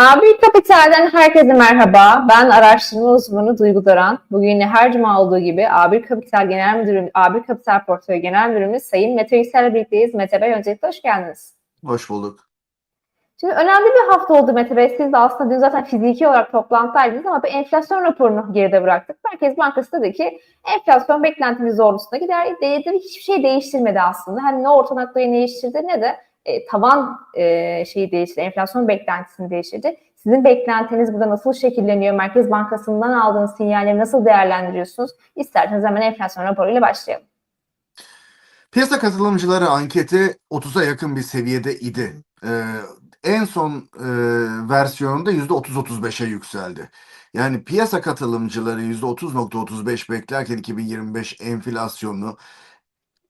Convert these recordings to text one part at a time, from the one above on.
A1 Kapital'den herkese merhaba. Ben araştırma uzmanı Duygu Doran. Bugün her cuma olduğu gibi A1 Kapital Genel Müdürüm, A1 Kapital Portföy Genel Müdürümüz Sayın Mete Yüksel'le birlikteyiz. Mete Bey öncelikle hoş geldiniz. Hoş bulduk. Şimdi önemli bir hafta oldu Mete Bey. Siz de aslında dün zaten fiziki olarak toplantıdaydınız ama bir enflasyon raporunu geride bıraktık. Merkez Bankası dedi ki enflasyon beklentimiz doğrultusunda gider. Değeri hiçbir şey değiştirmedi aslında. Hani ne orta noktayı değiştirdi ne de e, tavan e, şeyi değiştirdi, enflasyon beklentisini değiştirdi. Sizin beklentiniz burada nasıl şekilleniyor? Merkez Bankası'ndan aldığınız sinyalleri nasıl değerlendiriyorsunuz? İsterseniz hemen enflasyon raporuyla başlayalım. Piyasa katılımcıları anketi 30'a yakın bir seviyede idi. Ee, en son e, versiyonunda %30-35'e yükseldi. Yani piyasa katılımcıları %30.35 beklerken 2025 enflasyonunu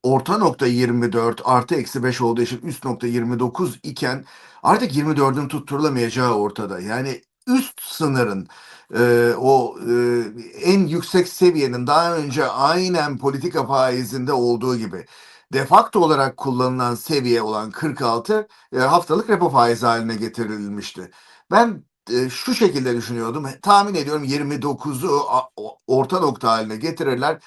orta nokta 24 artı eksi 5 olduğu için üst nokta 29 iken artık 24'ün tutturulamayacağı ortada. Yani üst sınırın e, o e, en yüksek seviyenin daha önce aynen politika faizinde olduğu gibi defakto olarak kullanılan seviye olan 46 e, haftalık repo faizi haline getirilmişti. Ben e, şu şekilde düşünüyordum. Tahmin ediyorum 29'u a- o- orta nokta haline getirirler.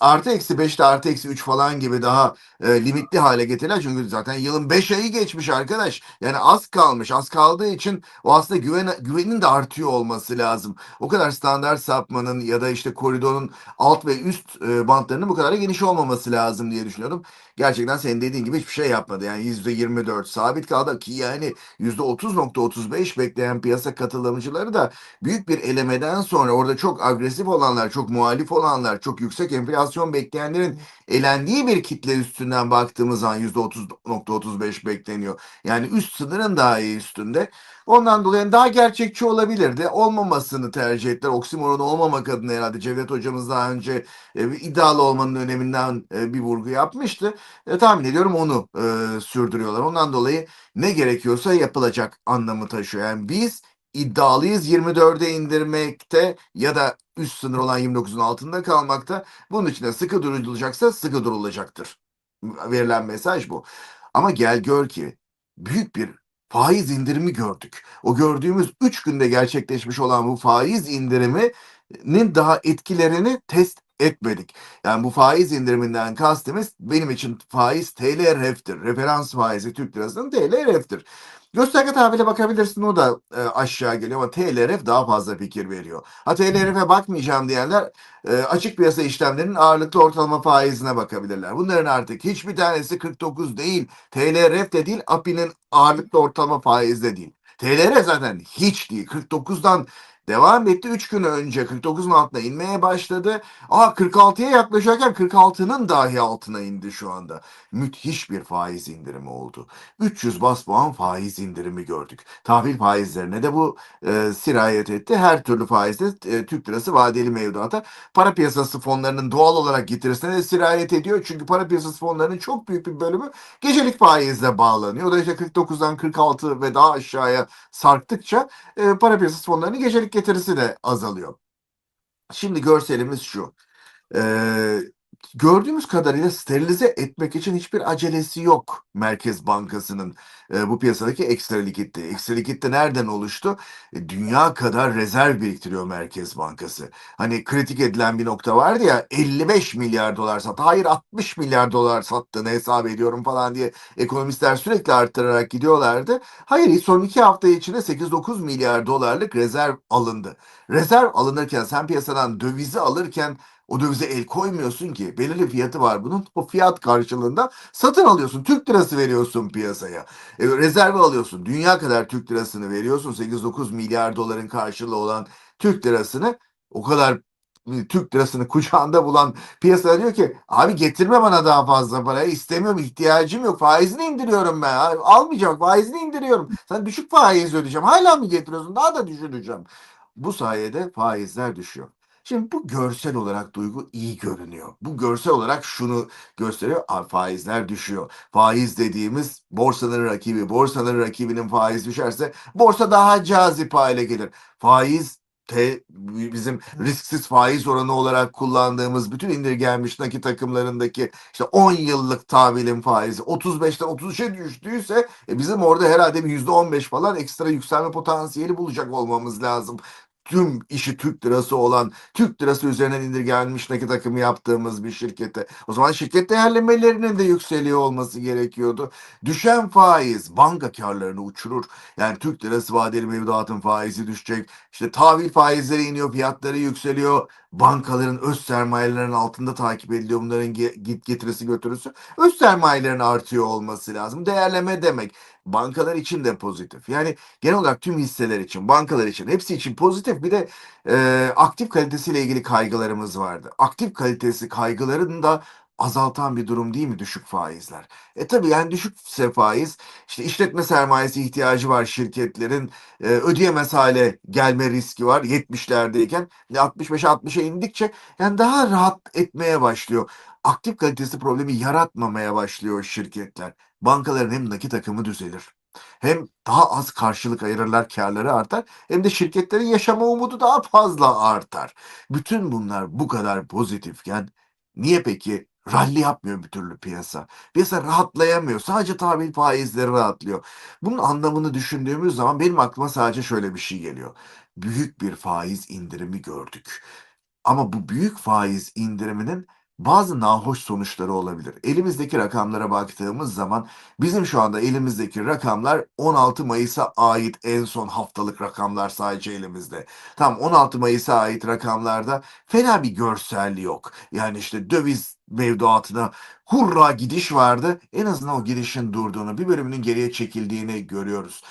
Artı eksi 5'te artı eksi 3 falan gibi daha e, limitli hale getirirler. Çünkü zaten yılın 5 ayı geçmiş arkadaş. Yani az kalmış. Az kaldığı için o aslında güven, güvenin de artıyor olması lazım. O kadar standart sapmanın ya da işte koridorun alt ve üst e, bantlarının bu kadar geniş olmaması lazım diye düşünüyordum. Gerçekten senin dediğin gibi hiçbir şey yapmadı. Yani %24 sabit kaldı ki yani %30.35 bekleyen piyasa katılımcıları da büyük bir elemeden sonra orada çok agresif olanlar, çok muhalif olanlar, çok yüksek enflasyon bekleyenlerin elendiği bir kitle üstünden baktığımız zaman %30.35 bekleniyor. Yani üst sınırın daha iyi üstünde. Ondan dolayı daha gerçekçi olabilirdi. Olmamasını tercih ettiler. Oksimoron olmamak adına herhalde Cevdet hocamız daha önce e, iddialı olmanın öneminden e, bir vurgu yapmıştı. E, tahmin ediyorum onu e, sürdürüyorlar. Ondan dolayı ne gerekiyorsa yapılacak anlamı taşıyor. Yani biz iddialıyız 24'e indirmekte ya da üst sınır olan 29'un altında kalmakta. Bunun için de sıkı durulacaksa sıkı durulacaktır. Verilen mesaj bu. Ama gel gör ki büyük bir faiz indirimi gördük. O gördüğümüz 3 günde gerçekleşmiş olan bu faiz indiriminin daha etkilerini test etmedik. Yani bu faiz indiriminden kastımız benim için faiz TLRF'tir. Referans faizi Türk lirasının TLRF'tir. Gösterge tabirle bakabilirsin o da e, aşağı geliyor ama TLRF daha fazla fikir veriyor. Ha TLRF'e bakmayacağım diyenler e, açık piyasa işlemlerinin ağırlıklı ortalama faizine bakabilirler. Bunların artık hiçbir tanesi 49 değil. TLRF de değil, API'nin ağırlıklı ortalama faizi de değil. TLRF zaten hiç değil. 49'dan devam etti. 3 gün önce 49'un altına inmeye başladı. Aa 46'ya yaklaşırken 46'nın dahi altına indi şu anda. Müthiş bir faiz indirimi oldu. 300 bas puan faiz indirimi gördük. Tahvil faizlerine de bu e, sirayet etti. Her türlü faizde e, Türk lirası vadeli mevduata para piyasası fonlarının doğal olarak getirisine de sirayet ediyor. Çünkü para piyasası fonlarının çok büyük bir bölümü gecelik faizle bağlanıyor. O da işte 49'dan 46 ve daha aşağıya sarktıkça e, para piyasası fonlarının gecelik getirisi de azalıyor. Şimdi görselimiz şu. Ee, gördüğümüz kadarıyla sterilize etmek için hiçbir acelesi yok Merkez Bankası'nın e, bu piyasadaki ekstra likitte. Ekstra likitte nereden oluştu? E, dünya kadar rezerv biriktiriyor Merkez Bankası. Hani kritik edilen bir nokta vardı ya 55 milyar dolar sattı. Hayır 60 milyar dolar sattığını hesap ediyorum falan diye ekonomistler sürekli arttırarak gidiyorlardı. Hayır son iki hafta içinde 8-9 milyar dolarlık rezerv alındı. Rezerv alınırken sen piyasadan dövizi alırken o dövize el koymuyorsun ki. Belirli fiyatı var bunun. O fiyat karşılığında satın alıyorsun. Türk lirası veriyorsun piyasaya. E, rezervi alıyorsun. Dünya kadar Türk lirasını veriyorsun. 8-9 milyar doların karşılığı olan Türk lirasını o kadar Türk lirasını kucağında bulan piyasa diyor ki abi getirme bana daha fazla parayı istemiyorum ihtiyacım yok faizini indiriyorum ben almayacağım faizini indiriyorum sen düşük faiz ödeyeceğim hala mı getiriyorsun daha da düşüreceğim bu sayede faizler düşüyor. Şimdi bu görsel olarak duygu iyi görünüyor. Bu görsel olarak şunu gösteriyor. Faizler düşüyor. Faiz dediğimiz borsanın rakibi. Borsanın rakibinin faiz düşerse borsa daha cazip hale gelir. Faiz T, bizim risksiz faiz oranı olarak kullandığımız bütün indirgenmiş nakit takımlarındaki işte 10 yıllık tahvilin faizi 35'ten 33'e düştüyse e, bizim orada herhalde bir %15 falan ekstra yükselme potansiyeli bulacak olmamız lazım. Tüm işi Türk lirası olan, Türk lirası üzerinden indirgenmiş nakit akımı yaptığımız bir şirkete. O zaman şirket değerlemelerinin de yükseliyor olması gerekiyordu. Düşen faiz banka karlarını uçurur. Yani Türk lirası vadeli mevduatın faizi düşecek. İşte tahvil faizleri iniyor, fiyatları yükseliyor. Bankaların öz sermayelerinin altında takip ediliyor. Bunların git getirisi götürüsü. Öz sermayelerin artıyor olması lazım. Değerleme demek. Bankalar için de pozitif. Yani genel olarak tüm hisseler için, bankalar için, hepsi için pozitif. Bir de e, aktif kalitesiyle ilgili kaygılarımız vardı. Aktif kalitesi kaygılarını da azaltan bir durum değil mi düşük faizler? E tabii yani düşükse faiz işte işletme sermayesi ihtiyacı var şirketlerin e, ödeyemez hale gelme riski var 70'lerdeyken 65'e 60'a indikçe yani daha rahat etmeye başlıyor. Aktif kalitesi problemi yaratmamaya başlıyor şirketler. Bankaların hem nakit akımı düzelir. Hem daha az karşılık ayırırlar, karları artar. Hem de şirketlerin yaşama umudu daha fazla artar. Bütün bunlar bu kadar pozitifken niye peki rally yapmıyor bir türlü piyasa? Piyasa rahatlayamıyor. Sadece tahvil faizleri rahatlıyor. Bunun anlamını düşündüğümüz zaman benim aklıma sadece şöyle bir şey geliyor. Büyük bir faiz indirimi gördük. Ama bu büyük faiz indiriminin bazı nahoş sonuçları olabilir. Elimizdeki rakamlara baktığımız zaman bizim şu anda elimizdeki rakamlar 16 Mayıs'a ait en son haftalık rakamlar sadece elimizde. Tam 16 Mayıs'a ait rakamlarda fena bir görsel yok. Yani işte döviz mevduatına hurra gidiş vardı. En azından o gidişin durduğunu, bir bölümünün geriye çekildiğini görüyoruz.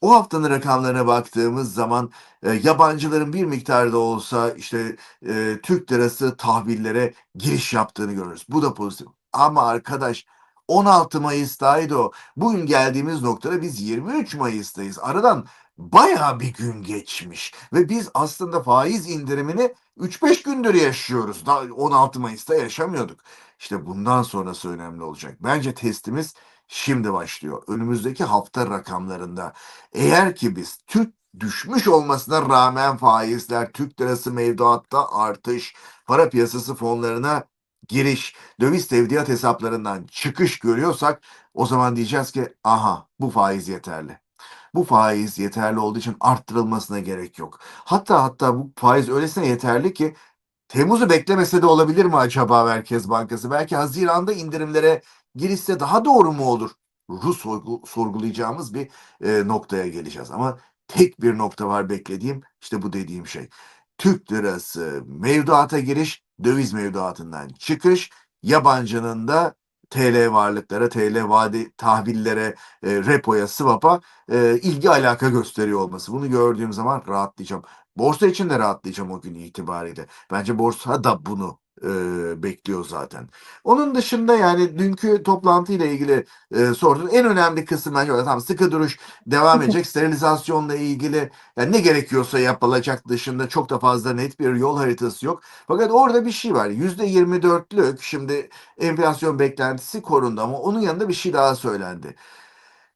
O haftanın rakamlarına baktığımız zaman e, yabancıların bir miktarda olsa işte e, Türk lirası tahvillere giriş yaptığını görürüz. Bu da pozitif. Ama arkadaş 16 Mayıs'taydı o. Bugün geldiğimiz noktada biz 23 Mayıs'tayız. Aradan bayağı bir gün geçmiş ve biz aslında faiz indirimini 3-5 gündür yaşıyoruz. Daha 16 Mayıs'ta yaşamıyorduk. İşte bundan sonrası önemli olacak. Bence testimiz şimdi başlıyor. Önümüzdeki hafta rakamlarında. Eğer ki biz Türk düşmüş olmasına rağmen faizler, Türk lirası mevduatta artış, para piyasası fonlarına giriş, döviz tevdiat hesaplarından çıkış görüyorsak o zaman diyeceğiz ki aha bu faiz yeterli. Bu faiz yeterli olduğu için arttırılmasına gerek yok. Hatta hatta bu faiz öylesine yeterli ki Temmuz'u beklemese de olabilir mi acaba Merkez Bankası? Belki Haziran'da indirimlere girişse daha doğru mu olur? Rus sorgu- sorgulayacağımız bir e, noktaya geleceğiz. Ama tek bir nokta var beklediğim işte bu dediğim şey. Türk lirası mevduata giriş, döviz mevduatından çıkış, yabancının da TL varlıklara, TL vade tahvillere, e, repoya, swap'a e, ilgi alaka gösteriyor olması. Bunu gördüğüm zaman rahatlayacağım. Borsa için de rahatlayacağım o gün itibariyle. Bence borsa da bunu e, bekliyor zaten. Onun dışında yani dünkü toplantıyla ilgili e, sorduğun en önemli kısım bence orada. Tamam sıkı duruş devam edecek. Sterilizasyonla ilgili yani ne gerekiyorsa yapılacak dışında çok da fazla net bir yol haritası yok. Fakat orada bir şey var. %24'lük şimdi enflasyon beklentisi korundu ama onun yanında bir şey daha söylendi.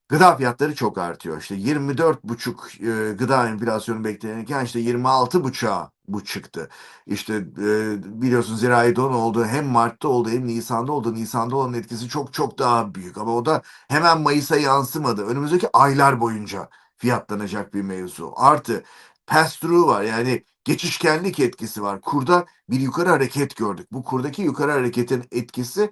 Gıda fiyatları çok artıyor. İşte 24,5 e, gıda enflasyonu beklenirken işte 26,5'a bu çıktı. İşte e, biliyorsun zirai don oldu. Hem Mart'ta oldu hem Nisan'da oldu. Nisan'da olan etkisi çok çok daha büyük. Ama o da hemen Mayıs'a yansımadı. Önümüzdeki aylar boyunca fiyatlanacak bir mevzu. Artı pass-through var. Yani geçişkenlik etkisi var. Kurda bir yukarı hareket gördük. Bu kurdaki yukarı hareketin etkisi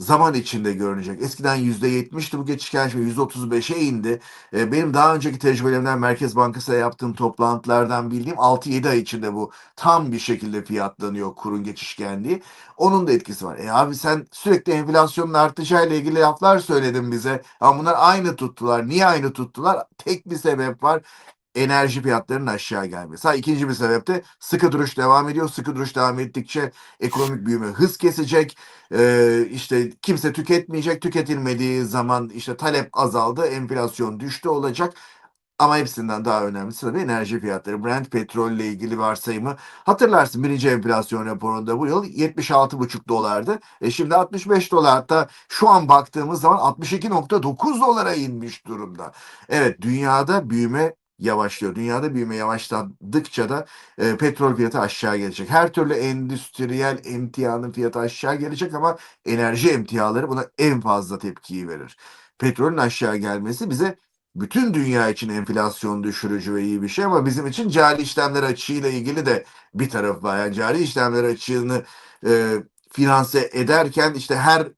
zaman içinde görünecek. Eskiden %70'ti bu geçişken şimdi %35'e indi. E, benim daha önceki tecrübelerimden Merkez Bankası'yla yaptığım toplantılardan bildiğim 6-7 ay içinde bu tam bir şekilde fiyatlanıyor kurun geçişkenliği. Onun da etkisi var. E abi sen sürekli enflasyonun artacağıyla ilgili laflar söyledin bize. Ama bunlar aynı tuttular. Niye aynı tuttular? Tek bir sebep var enerji fiyatlarının aşağı gelmesi. Ha, ikinci bir sebep de sıkı duruş devam ediyor. Sıkı duruş devam ettikçe ekonomik büyüme hız kesecek. Ee, işte kimse tüketmeyecek. Tüketilmediği zaman işte talep azaldı. Enflasyon düştü olacak. Ama hepsinden daha önemlisi tabii enerji fiyatları. Brent petrol ile ilgili varsayımı hatırlarsın birinci enflasyon raporunda bu yıl 76,5 dolardı. E şimdi 65 dolar hatta şu an baktığımız zaman 62,9 dolara inmiş durumda. Evet dünyada büyüme yavaşlıyor. Dünyada büyüme yavaşladıkça da e, petrol fiyatı aşağı gelecek. Her türlü endüstriyel emtianın fiyatı aşağı gelecek ama enerji emtiaları buna en fazla tepkiyi verir. Petrolün aşağı gelmesi bize bütün dünya için enflasyon düşürücü ve iyi bir şey ama bizim için cari işlemler açığıyla ilgili de bir taraf var. Yani cari işlemler açığını e, finanse ederken işte her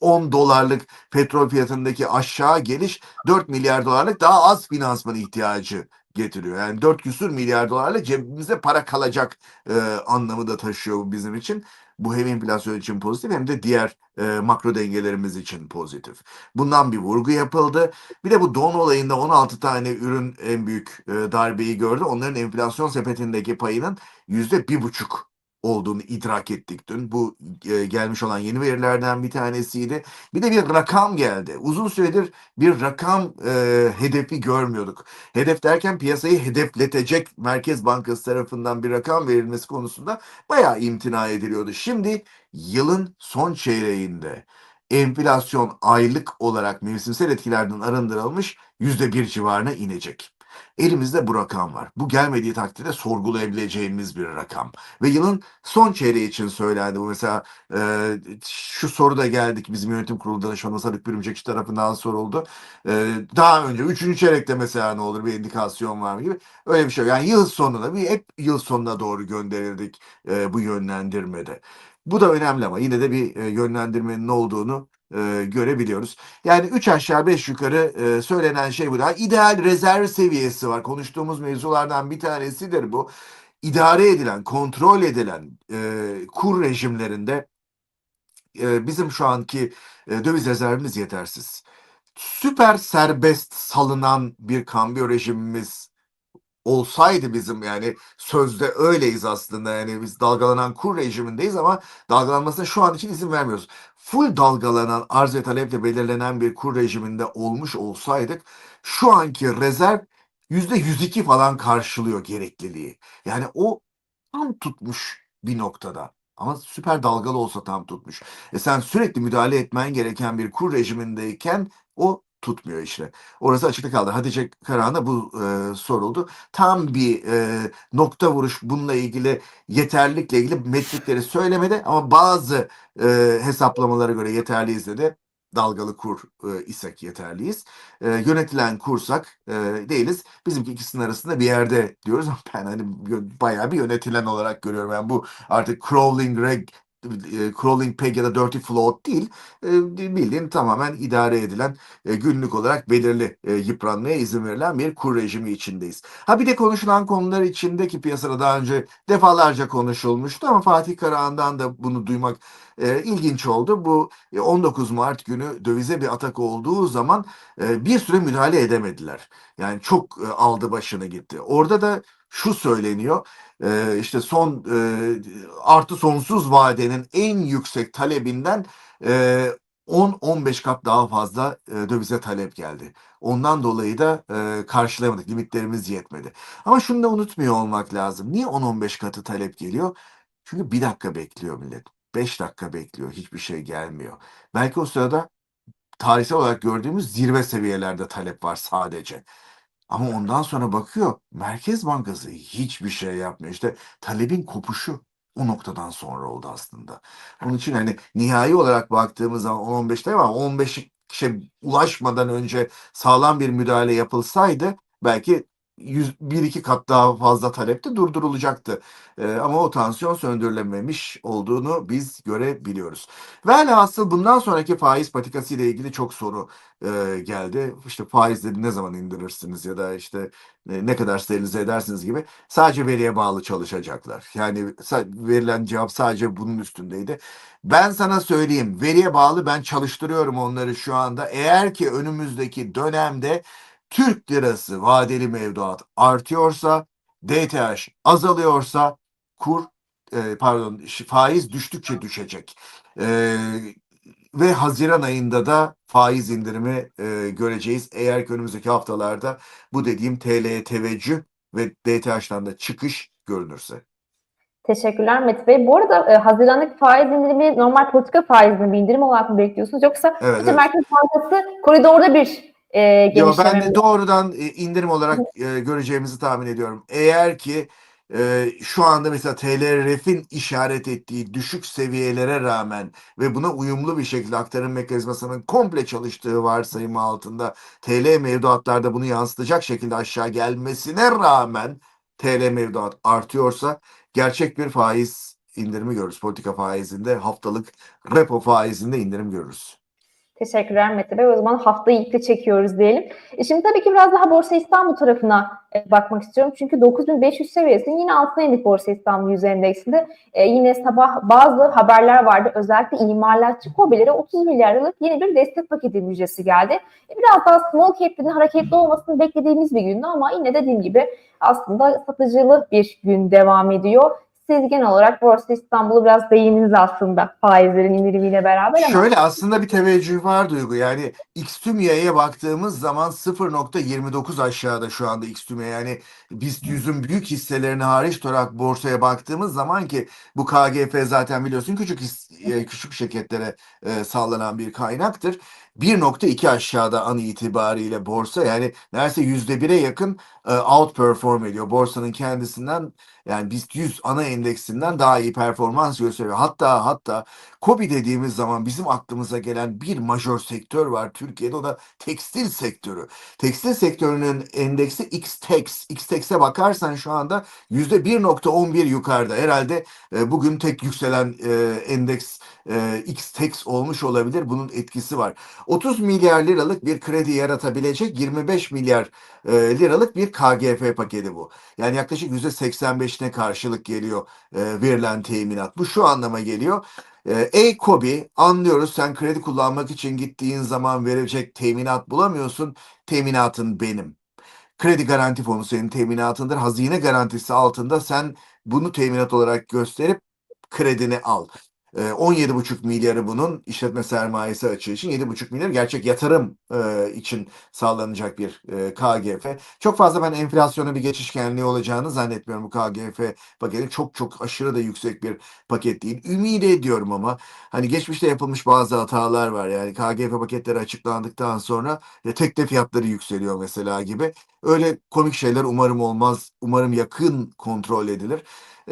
10 dolarlık petrol fiyatındaki aşağı geliş 4 milyar dolarlık daha az finansman ihtiyacı getiriyor. Yani 4 küsür milyar dolarla cebimize para kalacak e, anlamı da taşıyor bu bizim için. Bu hem enflasyon için pozitif hem de diğer e, makro dengelerimiz için pozitif. Bundan bir vurgu yapıldı. Bir de bu don olayında 16 tane ürün en büyük e, darbeyi gördü. Onların enflasyon sepetindeki payının yüzde bir buçuk olduğunu idrak ettik dün. Bu e, gelmiş olan yeni verilerden bir tanesiydi. Bir de bir rakam geldi. Uzun süredir bir rakam e, hedefi görmüyorduk. Hedef derken piyasayı hedefletecek Merkez Bankası tarafından bir rakam verilmesi konusunda bayağı imtina ediliyordu. Şimdi yılın son çeyreğinde enflasyon aylık olarak mevsimsel etkilerden arındırılmış yüzde bir civarına inecek. Elimizde bu rakam var. Bu gelmediği takdirde sorgulayabileceğimiz bir rakam. Ve yılın son çeyreği için söylendi bu. Mesela e, şu soru da geldik bizim yönetim kurulu danışmanı Sarık Bürümcekçi tarafından soruldu. E, daha önce 3. çeyrekte mesela ne olur bir indikasyon var mı gibi. Öyle bir şey yok. Yani yıl sonuna bir hep yıl sonuna doğru gönderildik e, bu yönlendirmede. Bu da önemli ama yine de bir yönlendirmenin olduğunu e, görebiliyoruz. Yani 3 aşağı 5 yukarı e, söylenen şey bu da. İdeal rezerv seviyesi var. Konuştuğumuz mevzulardan bir tanesidir bu. İdare edilen, kontrol edilen e, kur rejimlerinde e, bizim şu anki e, döviz rezervimiz yetersiz. Süper serbest salınan bir kambiyo rejimimiz olsaydı bizim yani sözde öyleyiz aslında yani biz dalgalanan kur rejimindeyiz ama dalgalanmasına şu an için izin vermiyoruz. Full dalgalanan arz ve taleple belirlenen bir kur rejiminde olmuş olsaydık şu anki rezerv yüzde 102 falan karşılıyor gerekliliği. Yani o tam tutmuş bir noktada. Ama süper dalgalı olsa tam tutmuş. E sen sürekli müdahale etmen gereken bir kur rejimindeyken o tutmuyor işte. Orası açıkta kaldı. Hatice Karahan'a bu e, soruldu. Tam bir e, nokta vuruş bununla ilgili yeterlilikle ilgili metrikleri söylemedi ama bazı e, hesaplamalara göre yeterliyiz dedi. Dalgalı kur e, isek yeterliyiz. E, yönetilen kursak e, değiliz. Bizimki ikisinin arasında bir yerde diyoruz ama ben hani bayağı bir yönetilen olarak görüyorum. Yani bu artık crawling reg e, crawling peg ya da dirty float değil e, bildiğin tamamen idare edilen e, günlük olarak belirli e, yıpranmaya izin verilen bir kur rejimi içindeyiz. Ha bir de konuşulan konular içindeki piyasada daha önce defalarca konuşulmuştu ama Fatih Karahan'dan da bunu duymak ilginç oldu. Bu e, 19 Mart günü dövize bir atak olduğu zaman bir süre müdahale edemediler. Yani çok aldı başını gitti. Orada da şu söyleniyor e, işte son e, artı sonsuz vadenin en yüksek talebinden e, 10-15 kat daha fazla e, dövize talep geldi. Ondan dolayı da e, karşılayamadık. Limitlerimiz yetmedi. Ama şunu da unutmuyor olmak lazım. Niye 10-15 katı talep geliyor? Çünkü bir dakika bekliyor millet. 5 dakika bekliyor. Hiçbir şey gelmiyor. Belki o sırada tarihsel olarak gördüğümüz zirve seviyelerde talep var sadece. Ama ondan sonra bakıyor Merkez Bankası hiçbir şey yapmıyor. İşte talebin kopuşu o noktadan sonra oldu aslında. Onun için hani nihai olarak baktığımız zaman 10-15'te ama 15 şey ulaşmadan önce sağlam bir müdahale yapılsaydı belki 1-2 kat daha fazla talepte durdurulacaktı. Ee, ama o tansiyon söndürülememiş olduğunu biz görebiliyoruz. Velhasıl bundan sonraki faiz patikası ile ilgili çok soru e, geldi. İşte faizleri ne zaman indirirsiniz ya da işte e, ne kadar sterilize edersiniz gibi sadece veriye bağlı çalışacaklar. Yani verilen cevap sadece bunun üstündeydi. Ben sana söyleyeyim veriye bağlı ben çalıştırıyorum onları şu anda. Eğer ki önümüzdeki dönemde Türk lirası vadeli mevduat artıyorsa, DTH azalıyorsa kur e, pardon faiz düştükçe düşecek. E, ve Haziran ayında da faiz indirimi e, göreceğiz. Eğer ki önümüzdeki haftalarda bu dediğim TL'ye teveccüh ve DTH'dan da çıkış görünürse. Teşekkürler Mete Bey. Bu arada e, Haziran'daki faiz indirimi normal politika faizinin bir indirim olarak mı bekliyorsunuz? Yoksa Evet, işte evet. Merkez Bankası koridorda bir e, Yo, ben de doğrudan e, indirim olarak e, göreceğimizi tahmin ediyorum. Eğer ki e, şu anda mesela TLRF'in işaret ettiği düşük seviyelere rağmen ve buna uyumlu bir şekilde aktarım mekanizmasının komple çalıştığı varsayımı altında TL mevduatlarda bunu yansıtacak şekilde aşağı gelmesine rağmen TL mevduat artıyorsa gerçek bir faiz indirimi görürüz. Politika faizinde haftalık repo faizinde indirim görürüz. Teşekkürler Mete Bey. O zaman haftayı iple çekiyoruz diyelim. E şimdi tabii ki biraz daha Borsa İstanbul tarafına e, bakmak istiyorum. Çünkü 9500 seviyesinin yine altına indik Borsa İstanbul yüz endeksinde. E, yine sabah bazı haberler vardı. Özellikle imalatçı KOBİ'lere 30 milyar liralık yeni bir destek paketi müjdesi geldi. E, biraz daha small cap'lerin hareketli olmasını beklediğimiz bir gündü ama yine dediğim gibi aslında satıcılı bir gün devam ediyor. Siz genel olarak Borsa İstanbul'u biraz değindiniz aslında faizlerin indirimiyle beraber ama Şöyle aslında bir teveccüh var Duygu. Yani XTÜMYA'ya baktığımız zaman 0.29 aşağıda şu anda XTÜMYA. Yani BIST 100'ün büyük hisselerini hariç olarak borsaya baktığımız zaman ki bu KGF zaten biliyorsun küçük his- e, küçük şirketlere e, sağlanan bir kaynaktır. 1.2 aşağıda an itibariyle borsa yani neredeyse %1'e yakın e, outperform ediyor. Borsanın kendisinden yani BIST 100 ana endeksinden daha iyi performans gösteriyor. Hatta hatta KOBİ dediğimiz zaman bizim aklımıza gelen bir majör sektör var Türkiye'de o da tekstil sektörü. Tekstil sektörünün endeksi XTEX. XTEX'e bakarsan şu anda %1.11 yukarıda. Herhalde e, bugün tek yükselen e, endeks e, XTEX olmuş olabilir. Bunun etkisi var. 30 milyar liralık bir kredi yaratabilecek 25 milyar e, liralık bir KGF paketi bu. Yani yaklaşık %85'ine karşılık geliyor e, verilen teminat. Bu şu anlama geliyor. E, Ey Kobi anlıyoruz sen kredi kullanmak için gittiğin zaman verecek teminat bulamıyorsun. Teminatın benim. Kredi garanti fonu senin teminatındır. Hazine garantisi altında sen bunu teminat olarak gösterip kredini al. E, 17,5 milyarı bunun işletme sermayesi açığı için 7,5 milyar gerçek yatırım e, için sağlanacak bir e, KGF. Çok fazla ben enflasyona bir geçişkenliği olacağını zannetmiyorum bu KGF paketi. Çok çok aşırı da yüksek bir paket değil. Ümit ediyorum ama hani geçmişte yapılmış bazı hatalar var. Yani KGF paketleri açıklandıktan sonra ya tekne fiyatları yükseliyor mesela gibi. Öyle komik şeyler umarım olmaz. Umarım yakın kontrol edilir.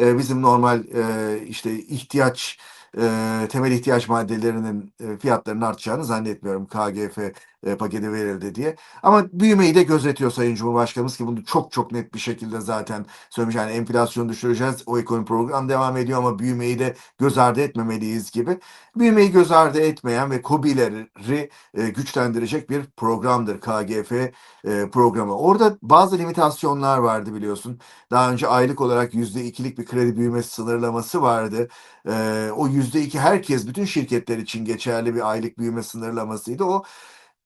E, bizim normal e, işte ihtiyaç temel ihtiyaç maddelerinin fiyatlarının artacağını zannetmiyorum. KGF e, paketi verildi diye. Ama büyümeyi de gözetiyor Sayın Cumhurbaşkanımız ki bunu çok çok net bir şekilde zaten söylemiş. Yani enflasyonu düşüreceğiz. O ekonomi program devam ediyor ama büyümeyi de göz ardı etmemeliyiz gibi. Büyümeyi göz ardı etmeyen ve KOBİ'leri e, güçlendirecek bir programdır KGF e, programı. Orada bazı limitasyonlar vardı biliyorsun. Daha önce aylık olarak %2'lik bir kredi büyümesi sınırlaması vardı. E, o %2 herkes, bütün şirketler için geçerli bir aylık büyüme sınırlamasıydı. O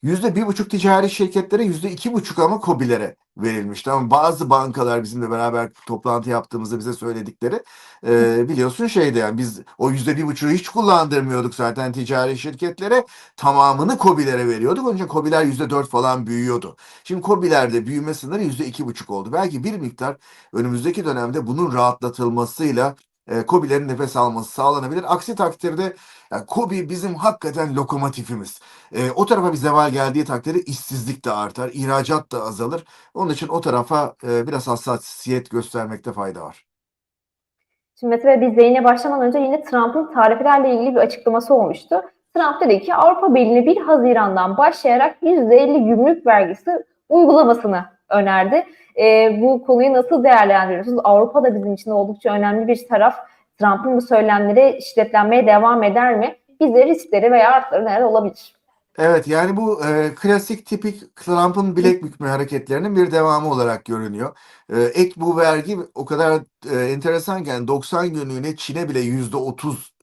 Yüzde bir buçuk ticari şirketlere yüzde iki buçuk ama KOBİ'lere verilmişti. Ama bazı bankalar bizimle beraber toplantı yaptığımızda bize söyledikleri e, biliyorsun şeydi yani biz o yüzde bir buçuğu hiç kullandırmıyorduk zaten ticari şirketlere tamamını KOBİ'lere veriyorduk. Onun için KOBİ'ler yüzde dört falan büyüyordu. Şimdi KOBİ'lerde büyüme sınırı yüzde iki buçuk oldu. Belki bir miktar önümüzdeki dönemde bunun rahatlatılmasıyla e, KOBİ'lerin nefes alması sağlanabilir. Aksi takdirde yani KOBİ bizim hakikaten lokomotifimiz. E, o tarafa bir zeval geldiği takdirde işsizlik de artar, ihracat da azalır. Onun için o tarafa e, biraz hassasiyet göstermekte fayda var. Şimdi Bey biz yayına başlamadan önce yine Trump'ın tarifelerle ilgili bir açıklaması olmuştu. Trump dedi ki Avrupa Birliği'ne 1 Haziran'dan başlayarak %50 gümrük vergisi uygulamasını önerdi. E, bu konuyu nasıl değerlendiriyorsunuz? Avrupa da bizim için oldukça önemli bir taraf. Trump'ın bu söylemleri şiddetlenmeye devam eder mi? Bize riskleri veya artları neler olabilir? Evet yani bu e, klasik tipik Trump'ın bilek bükme hareketlerinin bir devamı olarak görünüyor. E, ek bu vergi o kadar e, enteresan ki yani 90 günlüğüne Çin'e bile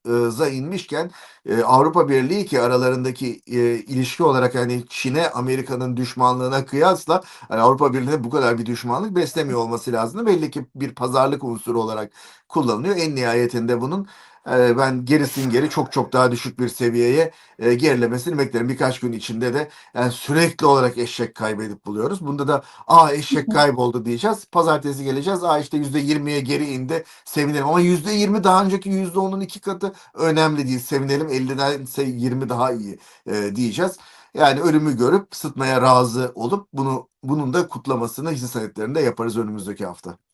%30'a inmişken e, Avrupa Birliği ki aralarındaki e, ilişki olarak hani Çin'e Amerika'nın düşmanlığına kıyasla hani Avrupa Birliği'ne bu kadar bir düşmanlık beslemiyor olması lazım. Belli ki bir pazarlık unsuru olarak kullanılıyor. En nihayetinde bunun ben gerisin geri çok çok daha düşük bir seviyeye e, gerilemesini beklerim. Birkaç gün içinde de yani sürekli olarak eşek kaybedip buluyoruz. Bunda da aa eşek kayboldu diyeceğiz. Pazartesi geleceğiz. Aa işte %20'ye geri indi. Sevinelim. Ama %20 daha önceki %10'un iki katı önemli değil. Sevinelim. 50'dense 20 daha iyi e, diyeceğiz. Yani ölümü görüp sıtmaya razı olup bunu bunun da kutlamasını hisse senetlerinde yaparız önümüzdeki hafta.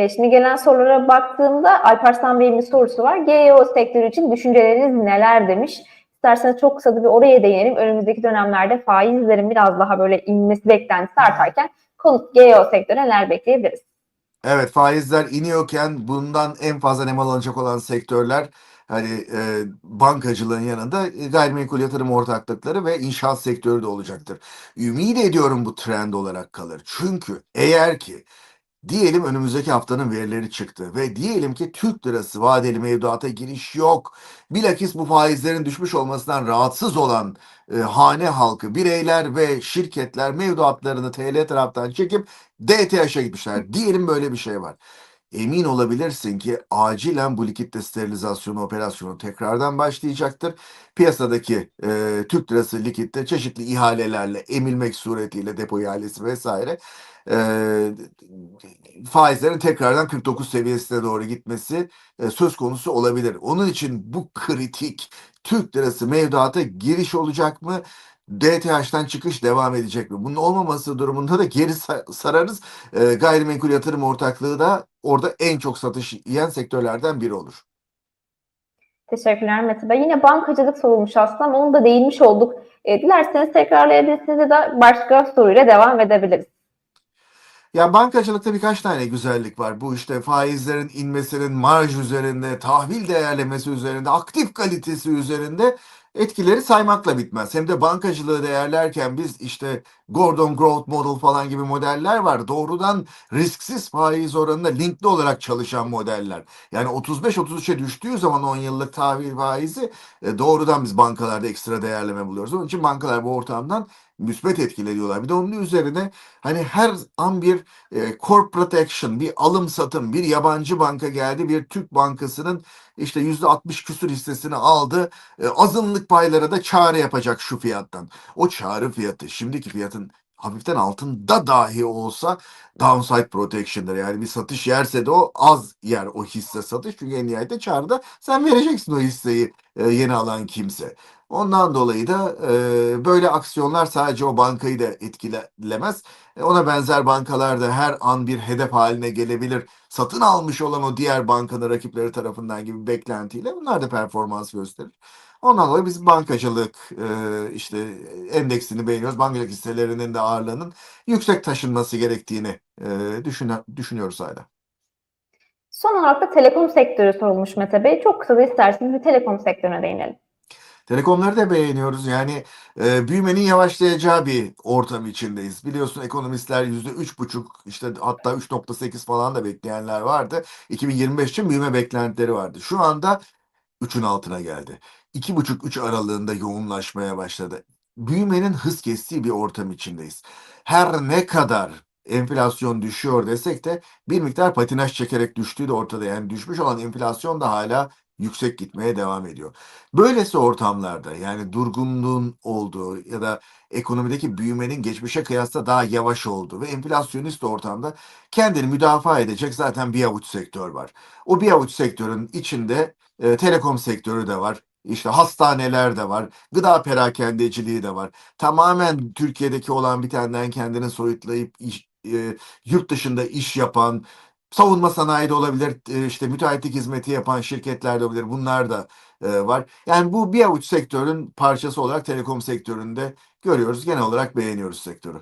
E, şimdi gelen sorulara baktığımda Alparslan Bey'in bir sorusu var. GEO sektörü için düşünceleriniz neler demiş. İsterseniz çok kısa da bir oraya değinelim. Önümüzdeki dönemlerde faizlerin biraz daha böyle inmesi beklentisi artarken konut GEO sektörü neler bekleyebiliriz? Evet faizler iniyorken bundan en fazla nemalanacak olan sektörler hani e, bankacılığın yanında gayrimenkul yatırım ortaklıkları ve inşaat sektörü de olacaktır. Ümit ediyorum bu trend olarak kalır. Çünkü eğer ki diyelim önümüzdeki haftanın verileri çıktı ve diyelim ki Türk lirası vadeli mevduata giriş yok. Bilakis bu faizlerin düşmüş olmasından rahatsız olan e, hane halkı, bireyler ve şirketler mevduatlarını TL taraftan çekip DTH'a gitmişler. Diyelim böyle bir şey var. Emin olabilirsin ki acilen bu likitte sterilizasyonu operasyonu tekrardan başlayacaktır. Piyasadaki e, Türk lirası likitte çeşitli ihalelerle emilmek suretiyle depo ihalesi vesaire e, faizlerin tekrardan 49 seviyesine doğru gitmesi e, söz konusu olabilir. Onun için bu kritik Türk lirası mevduata giriş olacak mı? DTH'den çıkış devam edecek mi? Bunun olmaması durumunda da geri sa- sararız. E, gayrimenkul yatırım ortaklığı da orada en çok satış yiyen sektörlerden biri olur. Teşekkürler Mete Bey. Yine bankacılık sorulmuş aslında ama onu da değinmiş olduk. E, dilerseniz tekrarlayabilirsiniz ya da başka soruyla devam edebiliriz. Ya bankacılıkta birkaç tane güzellik var. Bu işte faizlerin inmesinin marj üzerinde, tahvil değerlemesi üzerinde, aktif kalitesi üzerinde etkileri saymakla bitmez. Hem de bankacılığı değerlerken biz işte Gordon Growth Model falan gibi modeller var. Doğrudan risksiz faiz oranına linkli olarak çalışan modeller. Yani 35-33'e düştüğü zaman 10 yıllık tahvil faizi e, doğrudan biz bankalarda ekstra değerleme buluyoruz. Onun için bankalar bu ortamdan müsbet etkileniyorlar. Bir de onun üzerine hani her an bir e, corporate action, bir alım satım, bir yabancı banka geldi, bir Türk bankasının işte yüzde 60 küsur hissesini aldı. E, azınlık paylara da çağrı yapacak şu fiyattan. O çağrı fiyatı şimdiki fiyatın hafiften altında dahi olsa downside protection'dır. Yani bir satış yerse de o az yer o hisse satış. Çünkü en nihayetinde çağrıda sen vereceksin o hisseyi e, yeni alan kimse. Ondan dolayı da e, böyle aksiyonlar sadece o bankayı da etkilemez. E, ona benzer bankalar da her an bir hedef haline gelebilir. Satın almış olan o diğer bankanın rakipleri tarafından gibi beklentiyle bunlar da performans gösterir. Ondan dolayı biz bankacılık e, işte endeksini beğeniyoruz. Bankacılık hisselerinin de ağırlığının yüksek taşınması gerektiğini e, düşüne, düşünüyoruz hala. Son olarak da telekom sektörü sorulmuş Mete Bey. Çok kısa da isterseniz bir telekom sektörüne değinelim. Telekomları da beğeniyoruz. Yani e, büyümenin yavaşlayacağı bir ortam içindeyiz. Biliyorsun ekonomistler yüzde üç buçuk işte hatta 3.8 falan da bekleyenler vardı. 2025 için büyüme beklentileri vardı. Şu anda 3'ün altına geldi. 2,5-3 aralığında yoğunlaşmaya başladı. Büyümenin hız kestiği bir ortam içindeyiz. Her ne kadar enflasyon düşüyor desek de bir miktar patinaj çekerek düştüğü de ortada. Yani düşmüş olan enflasyon da hala yüksek gitmeye devam ediyor. Böylesi ortamlarda yani durgunluğun olduğu ya da ekonomideki büyümenin geçmişe kıyasla daha yavaş olduğu ve enflasyonist ortamda kendini müdafaa edecek zaten bir avuç sektör var. O bir avuç sektörün içinde e, telekom sektörü de var. İşte hastaneler de var. Gıda perakendeciliği de var. Tamamen Türkiye'deki olan bitenden kendini soyutlayıp iş, e, yurt dışında iş yapan, savunma sanayi de olabilir, e, işte müteahhitlik hizmeti yapan şirketler de olabilir. Bunlar da e, var. Yani bu bir avuç sektörün parçası olarak telekom sektöründe görüyoruz. Genel olarak beğeniyoruz sektörü.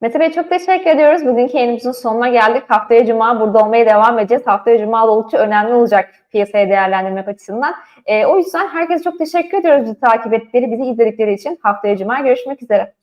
Mete Bey çok teşekkür ediyoruz. Bugünkü yayınımızın sonuna geldik. Haftaya Cuma burada olmaya devam edeceğiz. Haftaya Cuma oldukça önemli olacak piyasaya değerlendirmek açısından. E, o yüzden herkese çok teşekkür ediyoruz bizi takip ettikleri, bizi izledikleri için. Haftaya Cuma görüşmek üzere.